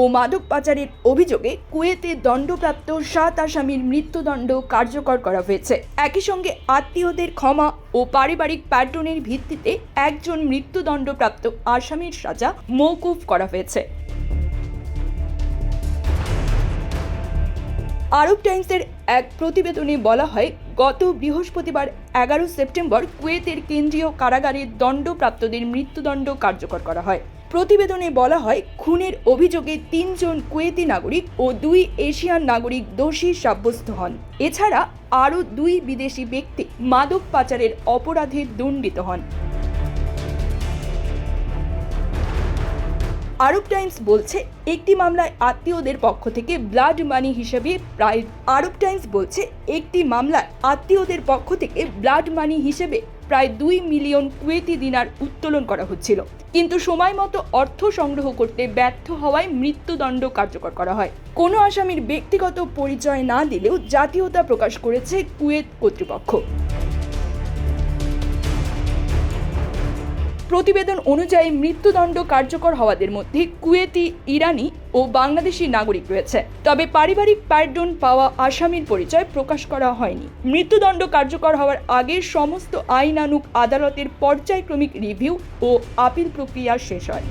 ও মাদক পাচারের অভিযোগে কুয়েতে দণ্ডপ্রাপ্ত সাত আসামির মৃত্যুদণ্ড কার্যকর করা হয়েছে। একই সঙ্গে আত্মীয়দের ক্ষমা ও পারিবারিক প্যাটর্নের ভিত্তিতে একজন মৃত্যুদণ্ডপ্রাপ্ত আসামির সাজা মৌকুফ করা হয়েছে। আরব টাইমসের এক প্রতিবেদনে বলা হয়, গত বৃহস্পতিবার এগারো সেপ্টেম্বর কুয়েতের কেন্দ্রীয় কারাগারে দণ্ডপ্রাপ্তদের মৃত্যুদণ্ড কার্যকর করা হয়। প্রতিবেদনে বলা হয়, খুনের অভিযোগে তিনজন কুয়েতি নাগরিক ও দুই এশিয়ান নাগরিক দোষী সাব্যস্ত হন। এছাড়া আরও দুই বিদেশি ব্যক্তি মাদক পাচারের অপরাধে দণ্ডিত হন। আরব টাইমস বলছে, একটি মামলায় আত্মীয়দের পক্ষ থেকে ব্লাড মানি হিসেবে প্রায়, আরব টাইমস বলছে, একটি মামলায় আত্মীয়দের পক্ষ থেকে ব্লাড মানি হিসেবে প্রায় দুই মিলিয়ন কুয়েতি দিনার উত্তোলন করা হচ্ছিল। কিন্তু সময় মতো অর্থ সংগ্রহ করতে ব্যর্থ হওয়ায় মৃত্যুদণ্ড কার্যকর করা হয়। কোনো আসামির ব্যক্তিগত পরিচয় না দিলেও জাতীয়তা প্রকাশ করেছে কুয়েত কর্তৃপক্ষ। প্রতিবেদন অনুযায়ী মৃত্যুদণ্ড কার্যকর হওয়াদের মধ্যে কুয়েতি, ইরানি ও বাংলাদেশি নাগরিক রয়েছে। তবে পারিবারিক প্যাডন পাওয়া আসামির পরিচয় প্রকাশ করা হয়নি। মৃত্যুদণ্ড কার্যকর হওয়ার আগে সমস্ত আইনানুক আদালতের পর্যায়ক্রমিক রিভিউ ও আপিল প্রক্রিয়া শেষ হয়।